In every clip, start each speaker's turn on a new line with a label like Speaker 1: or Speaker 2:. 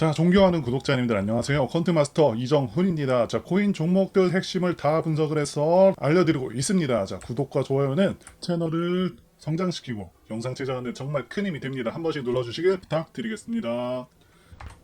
Speaker 1: 자, 존경하는 구독자님들 안녕하세요. 컨트마스터 이정훈입니다. 자, 코인 종목들 핵심을 다 분석을 해서 알려드리고 있습니다. 자, 구독과 좋아요는 채널을 성장시키고 영상 제작하는 데 정말 큰 힘이 됩니다. 한 번씩 눌러주시길 부탁드리겠습니다.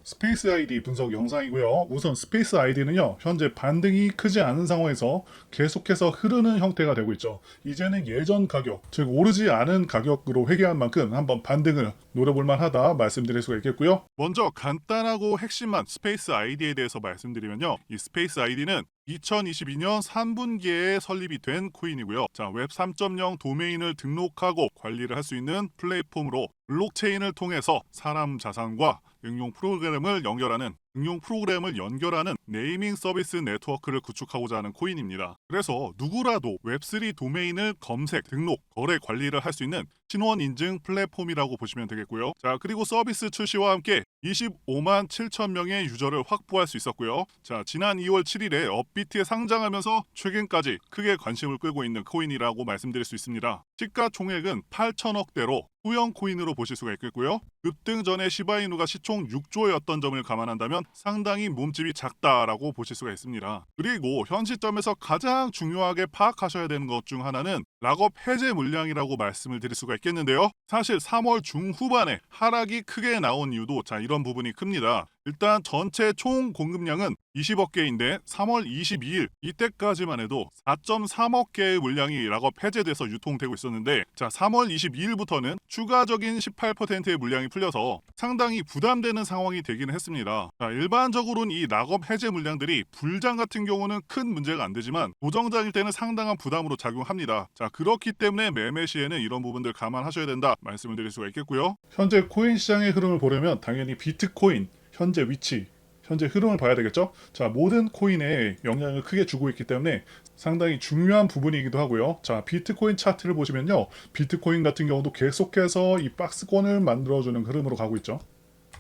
Speaker 1: 스페이스 아이디 분석 영상이고요. 우선 스페이스 아이디는요, 현재 반등이 크지 않은 상황에서 계속해서 흐르는 형태가 되고 있죠. 이제는 예전 가격, 즉 오르지 않은 가격으로 회귀한 만큼 한번 반등을 노려볼 만 하다 말씀드릴 수가 있겠고요. 먼저 간단하고 핵심만 스페이스 아이디에 대해서 말씀드리면요. 이 스페이스 아이디는 2022년 3분기에 설립이 된 코인이고요. 자, 웹 3.0 도메인을 등록하고 관리를 할 수 있는 플랫폼으로 블록체인을 통해서 사람 자산과 응용 프로그램을 연결하는 응용 프로그램을 연결하는 네이밍 서비스 네트워크를 구축하고자 하는 코인입니다. 그래서 누구라도 웹3 도메인을 검색, 등록, 거래 관리를 할 수 있는 신원 인증 플랫폼이라고 보시면 되겠고요. 자, 그리고 서비스 출시와 함께 25만 7천 명의 유저를 확보할 수 있었고요. 자, 지난 2월 7일에 업비트에 상장하면서 최근까지 크게 관심을 끌고 있는 코인이라고 말씀드릴 수 있습니다. 시가 총액은 8천억대로 후형 코인으로 보실 수가 있겠고요. 급등 전에 시바이누가 시총 6조였던 점을 감안한다면 상당히 몸집이 작다라고 보실 수가 있습니다. 그리고 현 시점에서 가장 중요하게 파악하셔야 되는 것 중 하나는 락업 해제 물량이라고 말씀을 드릴 수가 있겠는데요. 사실 3월 중후반에 하락이 크게 나온 이유도 자 이런 부분이 큽니다. 일단 전체 총 공급량은 20억 개인데 3월 22일 이때까지만 해도 4.3억 개의 물량이 락업 해제돼서 유통되고 있었는데 자 3월 22일부터는 추가적인 18%의 물량이 풀려서 상당히 부담되는 상황이 되기는 했습니다. 자, 일반적으로는 이 락업 해제 물량들이 불장 같은 경우는 큰 문제가 안 되지만 고정장일 때는 상당한 부담으로 작용합니다. 자 그렇기 때문에 매매 시에는 이런 부분들 감안하셔야 된다 말씀을 드릴 수가 있겠고요. 현재 코인 시장의 흐름을 보려면 당연히 비트코인 현재 위치 현재 흐름을 봐야 되겠죠? 자, 모든 코인에 영향을 크게 주고 있기 때문에 상당히 중요한 부분이기도 하고요. 자, 비트코인 차트를 보시면요. 비트코인 같은 경우도 계속해서 이 박스권을 만들어주는 흐름으로 가고 있죠.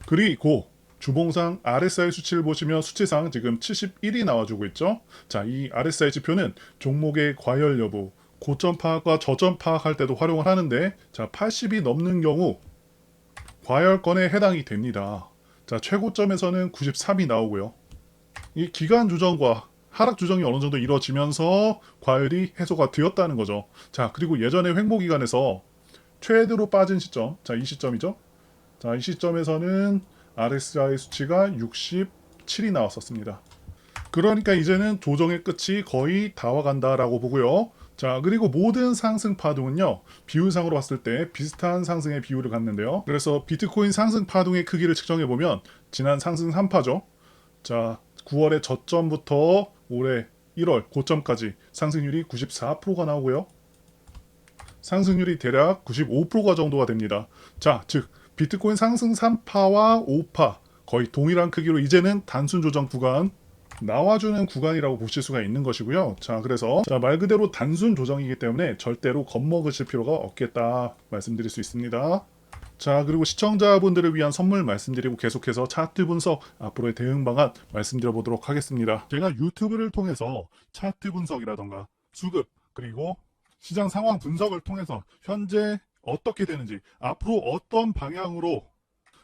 Speaker 1: 그리고 주봉상 RSI 수치를 보시면 수치상 지금 71이 나와주고 있죠. 자, 이 RSI 지표는 종목의 과열 여부, 고점 파악과 저점 파악할 때도 활용을 하는데, 자, 80이 넘는 경우 과열권에 해당이 됩니다. 자, 최고점에서는 93이 나오고요. 이 기간 조정과 하락 조정이 어느 정도 이루어지면서 과열이 해소가 되었다는 거죠. 자, 그리고 예전에 횡보 기간에서 최대로 빠진 시점, 자, 이 시점이죠. 자, 이 시점에서는 RSI 수치가 67이 나왔었습니다. 그러니까 이제는 조정의 끝이 거의 다 와간다라고 보고요. 자, 그리고 모든 상승 파동은요, 비율상으로 봤을 때 비슷한 상승의 비율을 갖는데요. 그래서 비트코인 상승 파동의 크기를 측정해 보면, 지난 상승 3파죠. 자, 9월의 저점부터 올해 1월 고점까지 상승률이 94%가 나오고요. 상승률이 대략 95%가 정도가 됩니다. 자, 즉, 비트코인 상승 3파와 5파, 거의 동일한 크기로 이제는 단순 조정 구간, 나와주는 구간이라고 보실 수가 있는 것이고요. 자, 그래서 자, 말 그대로 단순 조정이기 때문에 절대로 겁먹으실 필요가 없겠다 말씀드릴 수 있습니다. 자, 그리고 시청자분들을 위한 선물 말씀드리고 계속해서 차트 분석, 앞으로의 대응 방안 말씀드려 보도록 하겠습니다. 제가 유튜브를 통해서 차트 분석이라던가 수급, 그리고 시장 상황 분석을 통해서 현재 어떻게 되는지, 앞으로 어떤 방향으로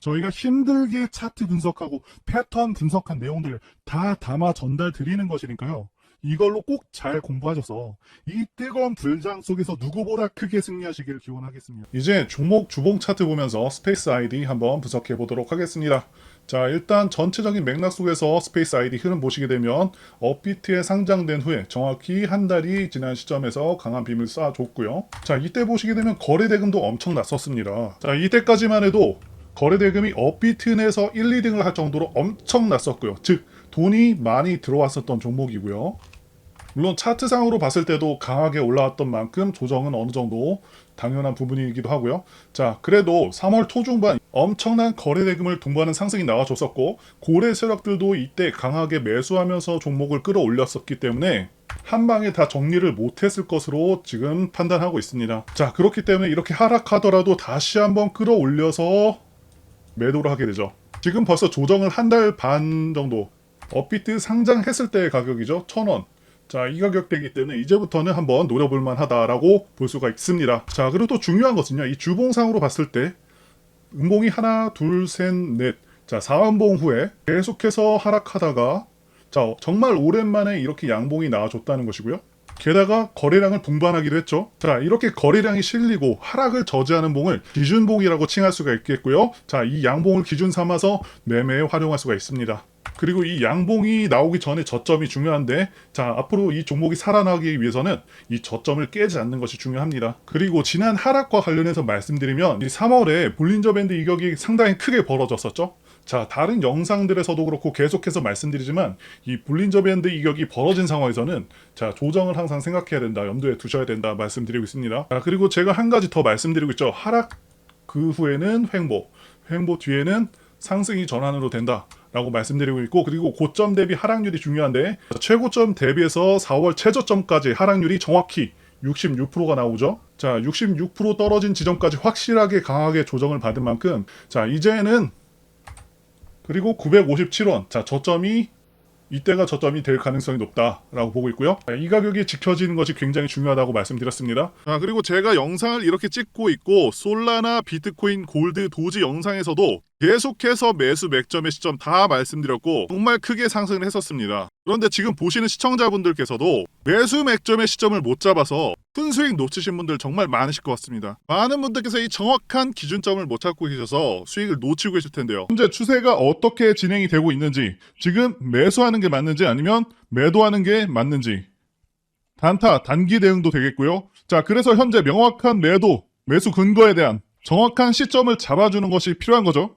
Speaker 1: 저희가 힘들게 차트 분석하고 패턴 분석한 내용들을 다 담아 전달 드리는 것이니까요. 이걸로 꼭 잘 공부하셔서 이 뜨거운 불장 속에서 누구보다 크게 승리하시길 기원하겠습니다. 이제 종목 주봉 차트 보면서 스페이스 아이디 한번 분석해 보도록 하겠습니다. 자, 일단 전체적인 맥락 속에서 스페이스 아이디 흐름 보시게 되면 업비트에 상장된 후에 정확히 한 달이 지난 시점에서 강한 빔을 쏴줬고요. 자, 이때 보시게 되면 거래 대금도 엄청 났었습니다. 자, 이때까지만 해도 거래 대금이 업비트 내에서 1, 2등을 할 정도로 엄청 났었고요. 즉 돈이 많이 들어왔었던 종목이고요. 물론 차트상으로 봤을 때도 강하게 올라왔던 만큼 조정은 어느 정도 당연한 부분이기도 하고요. 자, 그래도 3월 초중반 엄청난 거래 대금을 동반하는 상승이 나와줬었고 고래 세력들도 이때 강하게 매수하면서 종목을 끌어올렸었기 때문에 한 방에 다 정리를 못했을 것으로 지금 판단하고 있습니다. 자, 그렇기 때문에 이렇게 하락하더라도 다시 한번 끌어올려서 매도를 하게 되죠. 지금 벌써 조정을 한 달 반 정도 업비트 상장했을 때의 가격이죠. 1000원. 자, 이 가격대이기 때문에 이제부터는 한번 노려볼 만하다라고 볼 수가 있습니다. 자, 그리고 또 중요한 것은요. 이 주봉상으로 봤을 때 음봉이 하나, 둘, 셋, 넷. 자, 4원봉 후에 계속해서 하락하다가 자, 정말 오랜만에 이렇게 양봉이 나와줬다는 것이고요. 게다가 거래량을 동반하기도 했죠. 자, 이렇게 거래량이 실리고 하락을 저지하는 봉을 기준봉이라고 칭할 수가 있겠고요. 자, 이 양봉을 기준 삼아서 매매에 활용할 수가 있습니다. 그리고 이 양봉이 나오기 전에 저점이 중요한데, 자, 앞으로 이 종목이 살아나기 위해서는 이 저점을 깨지 않는 것이 중요합니다. 그리고 지난 하락과 관련해서 말씀드리면, 이 3월에 볼린저 밴드 이격이 상당히 크게 벌어졌었죠. 자, 다른 영상들에서도 그렇고 계속해서 말씀드리지만 이 볼린저 밴드 이격이 벌어진 상황에서는 자, 조정을 항상 생각해야 된다. 염두에 두셔야 된다. 말씀드리고 있습니다. 자, 그리고 제가 한 가지 더 말씀드리고 있죠. 하락 그 후에는 횡보, 횡보 뒤에는 상승이 전환으로 된다. 라고 말씀드리고 있고 그리고 고점 대비 하락률이 중요한데 최고점 대비해서 4월 최저점까지 하락률이 정확히 66%가 나오죠. 자, 66% 떨어진 지점까지 확실하게 강하게 조정을 받은 만큼 자, 이제는 그리고 957원. 자, 저점이 이때가 저점이 될 가능성이 높다라고 보고 있고요. 이 가격이 지켜지는 것이 굉장히 중요하다고 말씀드렸습니다. 아, 그리고 제가 영상을 이렇게 찍고 있고 솔라나 비트코인, 골드, 도지 영상에서도 계속해서 매수 맥점의 시점 다 말씀드렸고 정말 크게 상승을 했었습니다. 그런데 지금 보시는 시청자분들께서도 매수 맥점의 시점을 못 잡아서 큰 수익 놓치신 분들 정말 많으실 것 같습니다. 많은 분들께서 이 정확한 기준점을 못 찾고 계셔서 수익을 놓치고 계실 텐데요. 현재 추세가 어떻게 진행이 되고 있는지, 지금 매수하는 게 맞는지 아니면 매도하는 게 맞는지 단타, 단기 대응도 되겠고요. 자, 그래서 현재 명확한 매도, 매수 근거에 대한 정확한 시점을 잡아주는 것이 필요한 거죠.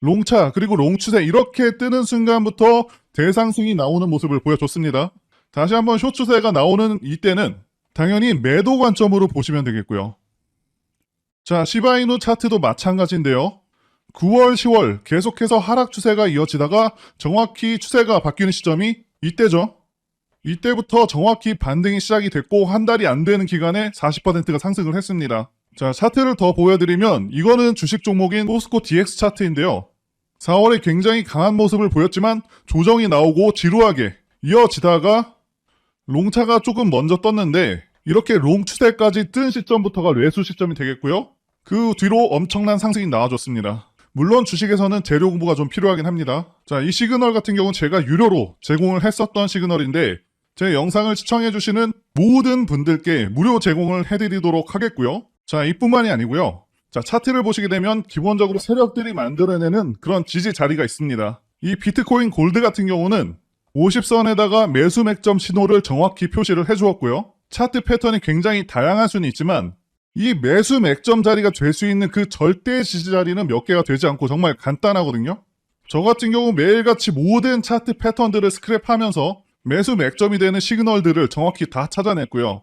Speaker 1: 롱차 그리고 롱추세 이렇게 뜨는 순간부터 대상승이 나오는 모습을 보여줬습니다. 다시 한번 쇼추세가 나오는 이때는 당연히 매도 관점으로 보시면 되겠고요. 자, 시바이누 차트도 마찬가지인데요. 9월, 10월 계속해서 하락 추세가 이어지다가 정확히 추세가 바뀌는 시점이 이때죠. 이때부터 정확히 반등이 시작이 됐고 한 달이 안 되는 기간에 40%가 상승을 했습니다. 자, 차트를 더 보여드리면 이거는 주식 종목인 포스코 DX 차트인데요. 4월에 굉장히 강한 모습을 보였지만 조정이 나오고 지루하게 이어지다가 롱차가 조금 먼저 떴는데 이렇게 롱 추세까지 뜬 시점부터가 매수 시점이 되겠고요. 그 뒤로 엄청난 상승이 나와줬습니다. 물론 주식에서는 재료 공부가 좀 필요하긴 합니다. 자, 이 시그널 같은 경우는 제가 유료로 제공을 했었던 시그널인데 제 영상을 시청해주시는 모든 분들께 무료 제공을 해드리도록 하겠고요. 자, 이뿐만이 아니고요. 자, 차트를 보시게 되면 기본적으로 세력들이 만들어내는 그런 지지 자리가 있습니다. 이 비트코인 골드 같은 경우는 50선에다가 매수 맥점 신호를 정확히 표시를 해주었고요. 차트 패턴이 굉장히 다양할 수는 있지만 이 매수 맥점 자리가 될 수 있는 그 절대 지지 자리는 몇 개가 되지 않고 정말 간단하거든요. 저 같은 경우 매일같이 모든 차트 패턴들을 스크랩하면서 매수 맥점이 되는 시그널들을 정확히 다 찾아냈고요.